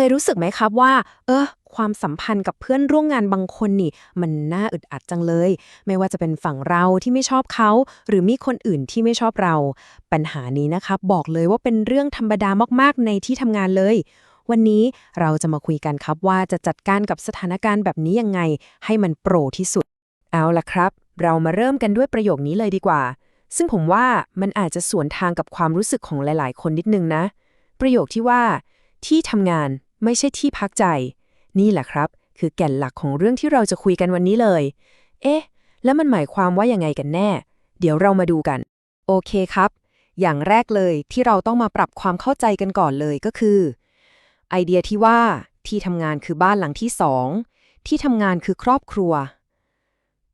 เคยรู้สึกไหมครับว่า เออความสัมพันธ์กับเพื่อนร่วมงานบางคนนี่ มันน่าอึดอัดจังเลย ไม่ว่าจะเป็นฝั่งเราที่ไม่ชอบเขา หรือมีคนอื่นที่ไม่ชอบเรา ปัญหานี้นะครับบอกเลยว่าเป็นเรื่องธรรมดามากๆ ในที่ทำงานเลย วันนี้เราจะมาคุยกันครับว่าจะจัดการกับสถานการณ์แบบนี้ยังไง ให้มันโปรที่สุด เอาล่ะครับ เรามาเริ่มกันด้วยประโยคนี้เลยดีกว่า ซึ่งผมว่ามันอาจจะสวนทางกับความรู้สึกของหลาย ๆ คนนิดนึงนะ ประโยคที่ว่า ที่ทำงาน ไม่ใช่ที่พักใจ นี่แหละครับ คือแก่นหลักของเรื่องที่เราจะคุยกันวันนี้เลย เอ๊ะ แล้วมันหมายความว่ายังไงกันแน่ เดี๋ยวเรามาดูกัน โอเคครับ อย่างแรกเลยที่เราต้องมาปรับความเข้าใจกันก่อนเลยก็คือ ไอเดียที่ว่าที่ทำงานคือบ้านหลังที่สองที่ทำงานคือครอบครัว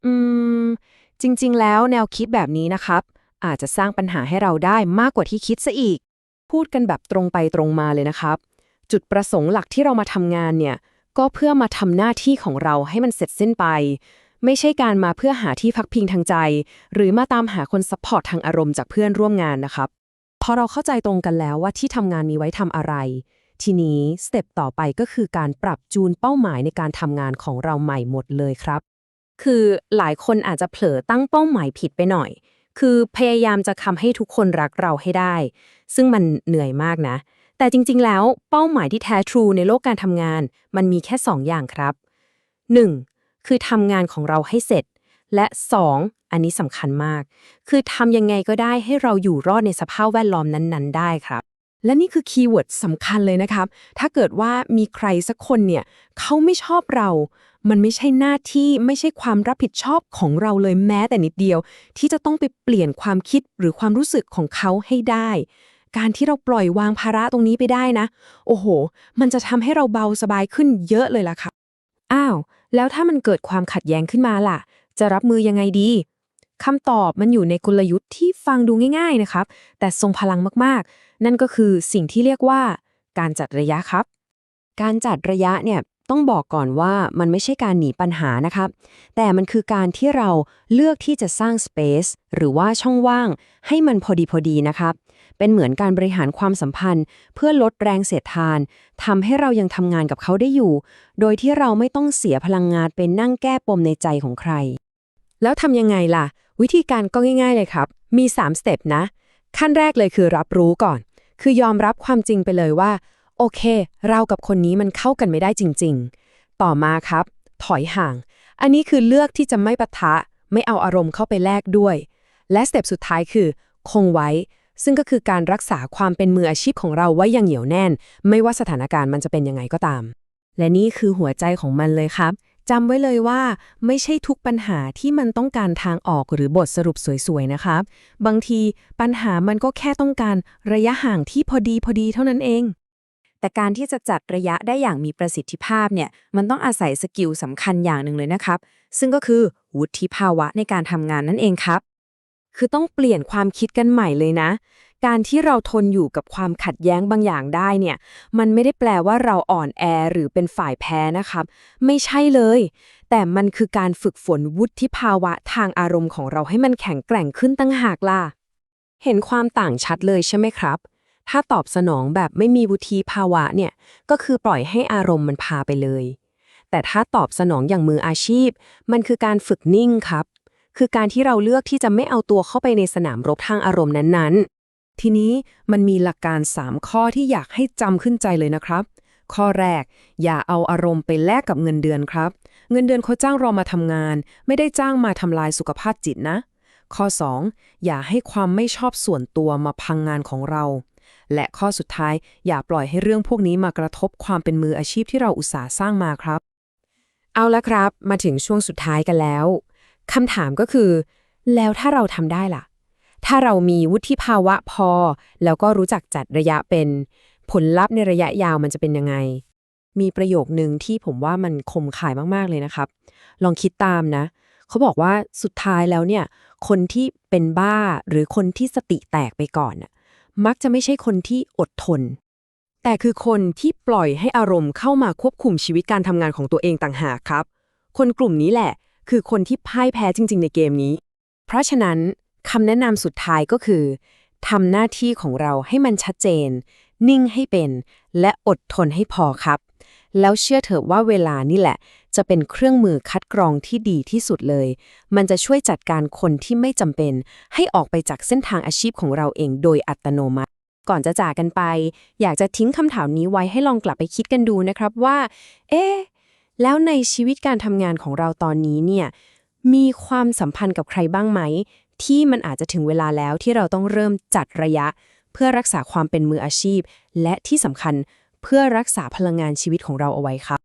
อืม จริง ๆ แล้วแนวคิดแบบนี้นะครับ อาจจะสร้างปัญหาให้เราได้มากกว่าที่คิดซะอีก พูดกันแบบตรงไปตรงมาเลยนะครับ จุดประสงค์หลักที่เรามาทำงานเนี่ย ก็เพื่อมาทำหน้าที่ของเราให้มันเสร็จสิ้นไป ไม่ใช่การมาเพื่อหาที่พักพิงทางใจ หรือมาตามหาคนซัพพอร์ตทางอารมณ์จากเพื่อนร่วมงานนะครับ พอเราเข้าใจตรงกันแล้วว่าที่ทำงานมีไว้ทำอะไร ทีนี้สเต็ปต่อไปก็คือการปรับจูนเป้าหมายในการทำงานของเราใหม่หมดเลยครับ คือหลายคนอาจจะเผลอตั้งเป้าหมายผิดไปหน่อย คือพยายามจะทำให้ทุกคนรักเราให้ได้ ซึ่งมันเหนื่อยมากนะ แต่จริงๆ แล้วเป้าหมายที่แท้ทรูในโลกการทำงาน มันมีแค่ 2 อย่างครับ 1. คือทำงานของเราให้เสร็จ และ 2. อันนี้สำคัญมาก คือทำยังไงก็ได้ให้เราอยู่รอดในสภาพแวดล้อมนั้น ๆ ได้ครับ และนี่คือคีย์เวิร์ดสำคัญเลยนะครับ ถ้าเกิดว่ามีใครสักคนเนี่ยเขาไม่ชอบเรา มันไม่ใช่หน้าที่ไม่ใช่ความรับผิดชอบของเราเลยแม้แต่นิดเดียว ที่จะต้องไปเปลี่ยนความคิดหรือความรู้สึกของเขาให้ได้ การที่เราปล่อยวางภาระตรงนี้ไปได้นะ โอ้โห มันจะทำให้เราเบาสบายขึ้นเยอะเลยล่ะค่ะ อ้าว แล้วถ้ามันเกิดความขัดแย้งขึ้นมาล่ะ จะรับมือยังไงดีคำตอบมันอยู่ในกลยุทธ์ที่ฟังดูง่าย ๆนะครับ แต่ทรงพลังมากๆ นั่นก็คือสิ่งที่เรียกว่า การจัดระยะครับ การจัดระยะเนี่ยต้องบอกก่อนว่ามันไม่ใช่การหนีปัญหานะครับ แต่มันคือการที่เราเลือกที่จะสร้าง space หรือว่าช่องว่างให้มันพอดีพอดีนะครับ เป็นเหมือนการบริหารความสัมพันธ์ เพื่อลดแรงเสียดทานทำให้เรายังทำงานกับเขาได้อยู่ โดยที่เราไม่ต้องเสียพลังงานเป็นนั่งแก้ปมในใจของใคร แล้วทำยังไงล่ะ วิธีการก็ง่าย ๆเลยครับ มี3สเต็ปนะ ขั้นแรกเลยคือรับรู้ก่อน คือยอมรับความจริงไปเลยว่า โอเค เรากับคนนี้มันเข้ากันไม่ได้จริง ๆ ต่อมาครับ ถอยห่าง อันนี้คือเลือกที่จะไม่ปะทะ ไม่เอาอารมณ์เข้าไปแลกด้วย และสเต็ปสุดท้ายคือ คงไว้ ซึ่งก็คือการรักษาความเป็นมืออาชีพของเราไว้อย่างเหนียวแน่น ไม่ว่าสถานการณ์มันจะเป็นยังไงก็ตาม และนี่คือหัวใจของมันเลยครับจำไว้เลยว่า ไม่ใช่ทุกปัญหาที่มันต้องการทางออกหรือบทสรุปสวยๆนะครับ บางทีปัญหามันก็แค่ต้องการระยะห่างที่พอดีพอดีเท่านั้นเอง แต่การที่จะจัดระยะได้อย่างมีประสิทธิภาพเนี่ยมันต้องอาศัยสกิลสำคัญอย่างหนึ่งเลยนะครับ ซึ่งก็คือวุฒิภาวะในการทำงานนั่นเองครับ คือต้องเปลี่ยนความคิดกันใหม่เลยนะ การที่เราทนอยู่กับความขัดแย้งบางอย่างได้เนี่ย มันไม่ได้แปลว่าเราอ่อนแอหรือเป็นฝ่ายแพ้นะครับ ไม่ใช่เลย แต่มันคือการฝึกฝนวุฒิภาวะทางอารมณ์ของเราให้มันแข็งแกร่งขึ้นตั้งหากล่ะ เห็นความต่างชัดเลยใช่ไหมครับ ถ้าตอบสนองแบบไม่มีวุฒิภาวะเนี่ย ก็คือปล่อยให้อารมณ์มันพาไปเลย แต่ถ้าตอบสนองอย่างมืออาชีพ มันคือการฝึกนิ่งครับ คือการที่เราเลือกที่จะไม่เอาตัวเข้าไปในสนามรบทางอารมณ์นั้นๆ ทีนี้มันมีหลักการ 3 ข้อที่อยากให้จำขึ้นใจเลยนะครับ ข้อแรก อย่าเอาอารมณ์ไปแลกกับเงินเดือนครับ เงินเดือนเขาจ้างเรามาทำงาน ไม่ได้จ้างมาทำลายสุขภาพจิตนะ ข้อ 2. อย่าให้ความไม่ชอบส่วนตัวมาพังงานของเรา และข้อสุดท้าย อย่าปล่อยให้เรื่องพวกนี้มากระทบความเป็นมืออาชีพที่เราอุตสาห์สร้างมาครับ เอาละครับ มาถึงช่วงสุดท้ายกันแล้ว คำถามก็คือ แล้วถ้าเราทำได้ล่ะ ถ้าเรามีวุฒิภาวะพอ แล้วก็รู้จักจัดระยะเป็น ผลลัพธ์ในระยะยาวมันจะเป็นยังไง มีประโยคนึงที่ผมว่ามันคมขายมากๆเลยนะครับ ลองคิดตามนะ เขาบอกว่าสุดท้ายแล้วเนี่ย คนที่เป็นบ้าหรือคนที่สติแตกไปก่อนมักจะไม่ใช่คนที่อดทน แต่คือคนที่ปล่อยให้อารมณ์เข้ามาควบคุมชีวิตการทำงานของตัวเองต่างหากครับ คนกลุ่มนี้แหละ คือคนที่พ่ายแพ้จริง ๆ ในเกมนี้ เพราะฉะนั้นคำแนะนำสุดท้ายก็คือทำหน้าที่ของเราให้มันชัดเจน นิ่งให้เป็น และอดทนให้พอครับ แล้วเชื่อเถอะว่าเวลานี่แหละ จะเป็นเครื่องมือคัดกรองที่ดีที่สุดเลย มันจะช่วยจัดการคนที่ไม่จำเป็น ให้ออกไปจากเส้นทางอาชีพของเราเองโดยอัตโนมัติ ก่อนจะจากกันไป อยากจะทิ้งคำถามนี้ไว้ให้ลองกลับไปคิดกันดูนะครับว่า เอ๊ะ แล้วในชีวิตการทำงานของเราตอนนี้เนี่ยมีความสัมพันธ์กับใครบ้างไหม ที่มันอาจจะถึงเวลาแล้วที่เราต้องเริ่มจัดระยะ เพื่อรักษาความเป็นมืออาชีพ และที่สำคัญเพื่อรักษาพลังงานชีวิตของเราเอาไว้ครับ